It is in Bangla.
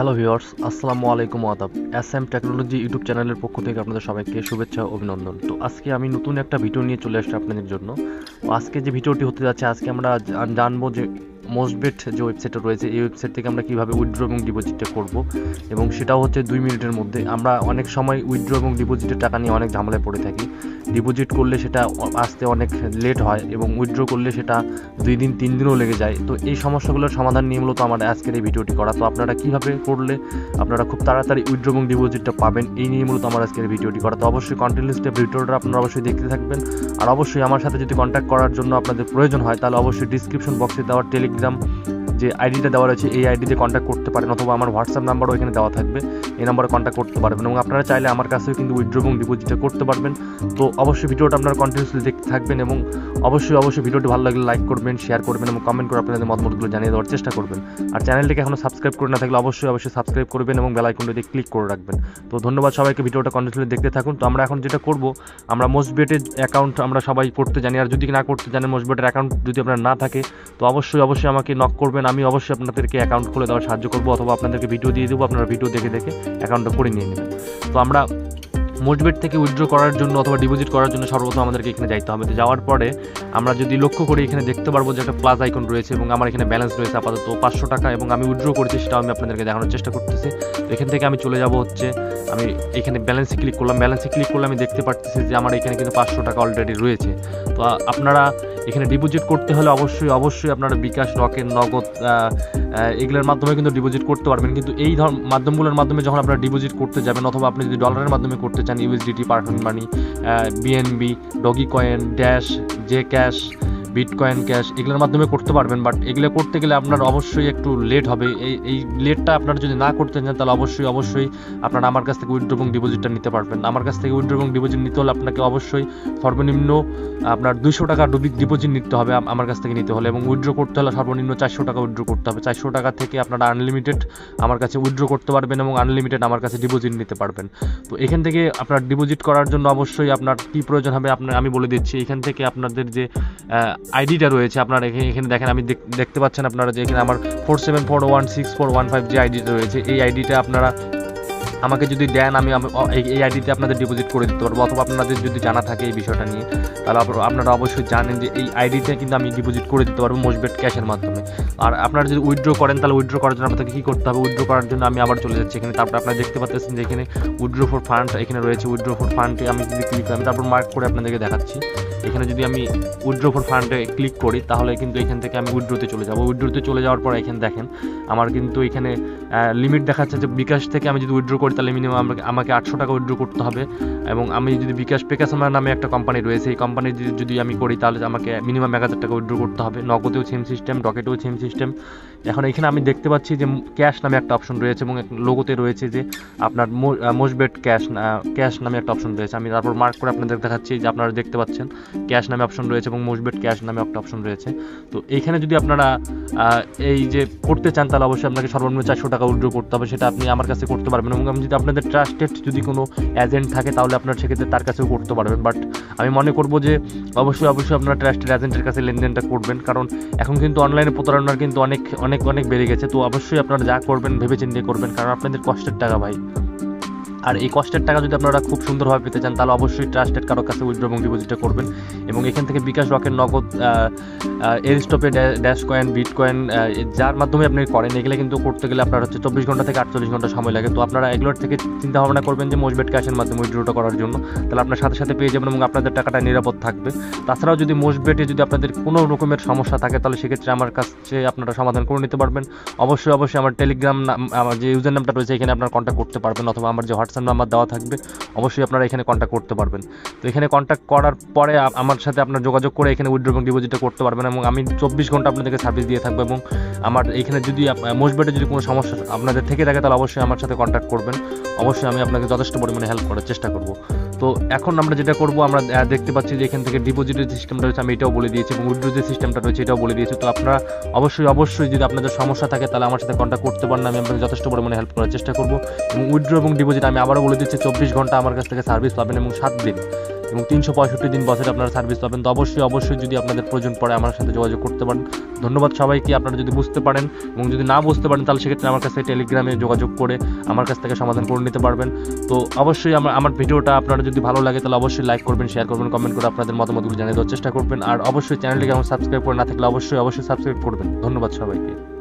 হ্যালো ভিউয়ার্স, আসসালামু আলাইকুম আদাব। এস এম টেকনোলজি ইউটিউব চ্যানেলের পক্ষ থেকে আপনাদের সবাইকে শুভেচ্ছা অভিনন্দন। তো আজকে আমি নতুন একটা ভিডিও নিয়ে চলে আসছি আপনাদের জন্য। আজকে যে ভিডিওটি হতে যাচ্ছে, আজকে আমরা জানব যে মোস্টবেট যে ওয়েবসাইটটা রয়েছে, এই ওয়েবসাইট থেকে আমরা কীভাবে উইথড্র এবং ডিপোজিটটা করব এবং সেটাও হচ্ছে দুই মিনিটের মধ্যে। আমরা অনেক সময় উইথড্র এবং ডিপোজিটের টাকা নিয়ে অনেক ঝামেলায় পড়ে থাকি। ডিপোজিট করলে সেটা আসতে অনেক লেট হয় এবং উইথড্র করলে সেটা দুই দিন, তিন দিনও লেগে যায়। তো এই সমস্যাগুলোর সমাধান নিয়ে মূলত আমার আজকের এই ভিডিওটি করা। তো আপনারা কীভাবে করলে আপনারা খুব তাড়াতাড়ি উইথড্র এবং ডিপোজিটটা পাবেন, এই নিয়ে মূলত আমার আজকের ভিডিওটি করা। তো অবশ্যই কন্টিনিউসলি ভিডিওটা আপনারা অবশ্যই দেখতে থাকবেন। আর অবশ্যই আমার সাথে যদি কন্ট্যাক্ট করার জন্য আপনাদের প্রয়োজন হয়, তাহলে অবশ্যই ডিসক্রিপশন বক্সে দেওয়া টেলিগ্রাম যে আইডিটা দেওয়া রয়েছে, এই আইডিতে কন্ট্যাক্ট করতে পারেন অথবা আমার হোয়াটসঅ্যাপ নাম্বারও এখানে দেওয়া থাকবে। এই নাম্বারে কন্ট্যাক্ট করতে পারবেন এবং আপনারা চাইলে আমার কাছেও কিন্তু উইথড্র এবং ডিপোজিটটা করতে পারবেন। তো অবশ্যই ভিডিওটা আপনারা কন্টিনিউসলি দেখতে থাকবেন এবং অবশ্যই অবশ্যই ভিডিওটি ভালো লাগলে লাইক করবেন শেয়ার করবেন এবং কমেন্ট করে আপনাদের মতামতগুলো জানিয়ে দেওয়ার চেষ্টা করবেন। আর চ্যানেলটিকে এখনও সাবস্ক্রাইব করে না থাকলে অবশ্যই অবশ্যই সাবস্ক্রাইব করবেন এবং বেল আইকনটিতে ক্লিক করে রাখবেন। তো ধন্যবাদ সবাইকে, ভিডিওটা কন্টিনিউসলি দেখতে থাকুন। তো আমরা এখন যেটা করব, আমরা মোস্টবেটের অ্যাকাউন্ট আমরা সবাই করতে জানি, আর যদি না করতে জানেন মোস্টবেটের অ্যাকাউন্ট যদি আপনার না থাকে, তো অবশ্যই অবশ্যই আমাকে নক করবেন। আমি অবশ্যই আপনাদেরকে অ্যাকাউন্ট খুলে দেওয়ার সাহায্য করব, অথবা আপনাদেরকে ভিডিও দিয়ে দেবো, আপনারা ভিডিও দেখে দেখে অ্যাকাউন্টটা করে নিয়ে নেবেন। তো আমরা মোটবেট থেকে উইথড্র করার জন্য অথবা ডিপোজিট করার জন্য সর্বপ্রথম আমাদেরকে এখানে যাইতে হবে। তো যাওয়ার পরে আমরা যদি লক্ষ্য করি, এখানে দেখতে পারব যে একটা প্লাস আইকন রয়েছে এবং আমার এখানে ব্যালেন্স রয়েছে আপাতত পাঁচশো টাকা এবং আমি উইথড্র করেছি সেটাও আমি আপনাদেরকে দেখানোর চেষ্টা করতেছি। এখান থেকে আমি চলে যাব হচ্ছে, আমি এখানে ব্যালেন্সে ক্লিক করলাম। ব্যালেন্সে ক্লিক করলে আমি দেখতে পাচ্ছি যে আমার এখানে কিন্তু পাঁচশো টাকা অলরেডি রয়েছে। তো আপনারা এখানে ডিপোজিট করতে হলে অবশ্যই অবশ্যই আপনারা বিকাশ, রকেট, নগদ এগুলোর মাধ্যমে কিন্তু ডিপোজিট করতে পারবেন। কিন্তু এই ধর, মাধ্যমগুলোর মাধ্যমে যখন আপনারা ডিপোজিট করতে যাবেন অথবা আপনি যদি ডলারের মাধ্যমে করতে চান USDT Perfect Money BNB Dogecoin Dash Zcash Bitcoin Cash এগুলোর মাধ্যমে করতে পারবেন বাট এগুলো করতে গেলে আপনার অবশ্যই একটু লেট হবে। এই এই লেটটা আপনারা যদি না করতে চান, তাহলে অবশ্যই অবশ্যই আপনারা আমার কাছ থেকে উইথড্র এবং ডিপোজিটটা নিতে পারবেন। আমার কাছ থেকে উইথড্র এবং ডিপোজিট নিতে হলে আপনাকে অবশ্যই সর্বনিম্ন আপনার দুশো টাকা ডিপোজিট নিতে হবে আমার কাছ থেকে নিতে হলে, এবং উইথড্র করতে হলে সর্বনিম্ন চারশো টাকা উইথড্র করতে হবে। চারশো টাকা থেকে আপনারা আনলিমিটেড আমার কাছে উইথড্র করতে পারবেন এবং আনলিমিটেড আমার কাছে ডিপোজিট নিতে পারবেন। তো এখান থেকে আপনার ডিপোজিট করার জন্য অবশ্যই আপনার কী প্রয়োজন হবে, আপনার আমি বলে দিচ্ছি। এখান থেকে আপনাদের যে আইডিটা রয়েছে আপনারা এখানে দেখেন, আমি দেখ- দেখতে পাচ্ছেন আপনারা যে এখানে আমার four seven four one six four one five যে আইডিটা রয়েছে, এই আইডিটা আপনারা আমাকে যদি দেন, আমি এই- আইডিতে আপনাদের ডিপোজিট করে দিতে পারব। অথবা আপনাদের যদি জানা থাকে এই বিষয়টা নিয়ে, তাহলে আপনারা অবশ্যই জানেন যে এই আইডিতে কিন্তু আমি ডিপোজিট করে দিতে পারব মোস্টবেট ক্যাশের মাধ্যমে। আর আপনারা যদি উইথড্র করেন, তাহলে উইথড্র করার জন্য আপনাকে কী করতে হবে? উইথড্র করার জন্য আমি আবার চলে যাচ্ছি এখানে। তারপর আপনারা দেখতে পাচ্ছেন যে এখানে উইথড্র ফর ফান্ড এখানে রয়েছে। উইথড্র ফর ফান্ডে আমি যদি ক্লিক করি তারপর মার্ক করে আপনাদেরকে দেখাচ্ছি। এখানে যদি আমি উইথড্র ফর ফান্ডে ক্লিক করি, তাহলে কিন্তু এখান থেকে আমি উইথড্রতে চলে যাব। উইথড্রতে চলে যাওয়ার পর এখানে দেখেন, আমার কিন্তু এখানে লিমিট দেখাচ্ছে যে বিকাশ থেকে আমি যদি উইথড্র করি তাহলে মিনিমাম আমাকে আমাকে আটশো টাকা উইথড্র করতে হবে। এবং আমি যদি বিকাশ পেকাসামার নামে একটা কোম্পানি রয়েছে, এই কোম্পানি যদি আমি করি, তাহলে আমাকে মিনিমাম এক হাজার টাকা উইথড্র করতে হবে। নগদেও সেম সিস্টেম ডকেটেও সেম সিস্টেম এখন এখানে আমি দেখতে পাচ্ছি যে ক্যাশ নামে একটা অপশন রয়েছে এবং লোগোতে রয়েছে যে আপনার মোস্টবেট ক্যাশ ক্যাশ নামে একটা অপশন রয়েছে। আমি তারপর মার্ক করে আপনাদের দেখাচ্ছি যে আপনারা দেখতে পাচ্ছেন ক্যাশ নামে অপশন রয়েছে এবং মোস্টবেট ক্যাশ নামে একটা অপশন রয়েছে। তো এইখানে যদি আপনারা এই যে করতে চান, তাহলে অবশ্যই আপনাকে সর্বনিম্ন চারশো টাকা উইথড্র করতে হবে। সেটা আপনি আমার কাছে করতে পারবেন এবং যদি আপনাদের ট্রাস্টেড যদি কোনো এজেন্ট থাকে, তাহলে আপনারা সেক্ষেত্রে তার কাছেও করতে পারবেন। বাট আমি মনে করব যে, অবশ্যই অবশ্যই আপনারা ট্রাস্টেড এজেন্টের কাছে লেনদেনটা করবেন। কারণ এখন কিন্তু অনলাইনে প্রতারণার কিন্তু অনেক অনেক অনেক বেড়ে গেছে। তো অবশ্যই আপনারা যা করবেন ভেবে চিন্তে করবেন। কারণ আপনাদের কষ্টের টাকা ভাই। আর এই কষ্টের টাকা যদি আপনারা খুব সুন্দরভাবে পেতে চান, তাহলে অবশ্যই ট্রাস্টেড কারও কাছে উইথড্র এবং ডিপোজিটটা করবেন। এবং এখান থেকে বিকাশ রকের নগদ এর স্টপে ড্যাশ কয়েন বিট কয়েন যার মাধ্যমে আপনি করেন, এগুলো কিন্তু করতে গেলে আপনার হচ্ছে চব্বিশ ঘণ্টা থেকে আটচল্লিশ ঘণ্টা সময় লাগে। তো আপনারা এগুলোর থেকে চিন্তা ভাবনা করবেন যে মোজবেট ক্যাশের মাধ্যমে উইথড্রটা করার জন্য। তাহলে আপনার সাথে সাথে পেয়ে যাবেন এবং আপনাদের টাকাটা নিরাপদ থাকবে। তাছাড়াও যদি মোজবেটে যদি আপনাদের কোনো রকমের সমস্যা থাকে, তাহলে সেক্ষেত্রে আমার কাছে আপনারা সমাধান করে নিতে পারবেন। অবশ্যই অবশ্যই আমার টেলিগ্রাম আমার যে ইউজার নামটা রয়েছে, এখানে আপনারা কন্ট্যাক্ট করতে পারবেন, অথবা আমার যে হোয়াটসঅ্যাপ নাম্বার দেওয়া থাকবে। অবশ্যই আপনারা এখানে কন্ট্যাক্ট করতে পারবেন। তো এখানে কন্ট্যাক্ট করার পরে আমার সাথে আপনার যোগাযোগ করে এখানে উইড্রো এবং ডিপোজিটটা করতে পারবেন এবং আমি চব্বিশ ঘণ্টা আপনাদেরকে সার্ভিস দিয়ে থাকব এবং আমার এখানে যদি মোস্টবেটে যদি কোনো সমস্যা আপনাদের থেকে থাকে তাহলে অবশ্যই আমার সাথে কন্ট্যাক্ট করবেন। অবশ্যই আমি আপনাকে যথেষ্ট পরিমাণে হেল্প করার চেষ্টা করব। তো এখন আমরা যেটা করব, আমরা দেখতে পাচ্ছি যে এখান থেকে ডিপোজিটের সিস্টেমটা রয়েছে, আমি এটাও বলে দিয়েছি এবং উইড্রো যে সিস্টেমটা রয়েছে এটাও বলে দিয়েছি। তো আপনারা অবশ্যই অবশ্যই যদি আপনাদের সমস্যা থাকে, তাহলে আমার সাথে কন্ট্যাক্ট করতে পারেন, আমি আপনাকে যথেষ্ট পরিমাণে হেল্প করার চেষ্টা করব। এবং উইড্রো এবং ডিপোজিট আমি আবারও বলে দিচ্ছি, চব্বিশ ঘণ্টা আমার কাছ থেকে সার্ভিস পাবেন এবং সাত দিন। এবং তিনশো পঁয়ষট্টি দিন বছরে আপনারা সার্ভিস পাবেন, তো অবশ্যই অবশ্যই যদি আপনাদের প্রয়োজন পড়ে আমার সাথে যোগাযোগ করতে পারেন। ধন্যবাদ সবাইকে, আপনারা যদি বুঝতে পারেন এবং যদি না বুঝতে পারেন, তাহলে সেক্ষেত্রে আমার কাছে টেলিগ্রামে যোগাযোগ করে আমার কাছ থেকে সমাধান করে নিতে পারবেন। তো অবশ্যই আমার আমার ভিডিওটা আপনারা যদি ভালো লাগে, তাহলে অবশ্যই লাইক করবেন শেয়ার করবেন কমেন্ট করে আপনাদের মতামতগুলো জানিয়ে দেওয়ার চেষ্টা করবেন। আর অবশ্যই চ্যানেলটিকে আমার সাবস্ক্রাইব করে না থাকলে অবশ্যই অবশ্যই সাবস্ক্রাইব করবেন। ধন্যবাদ সবাইকে।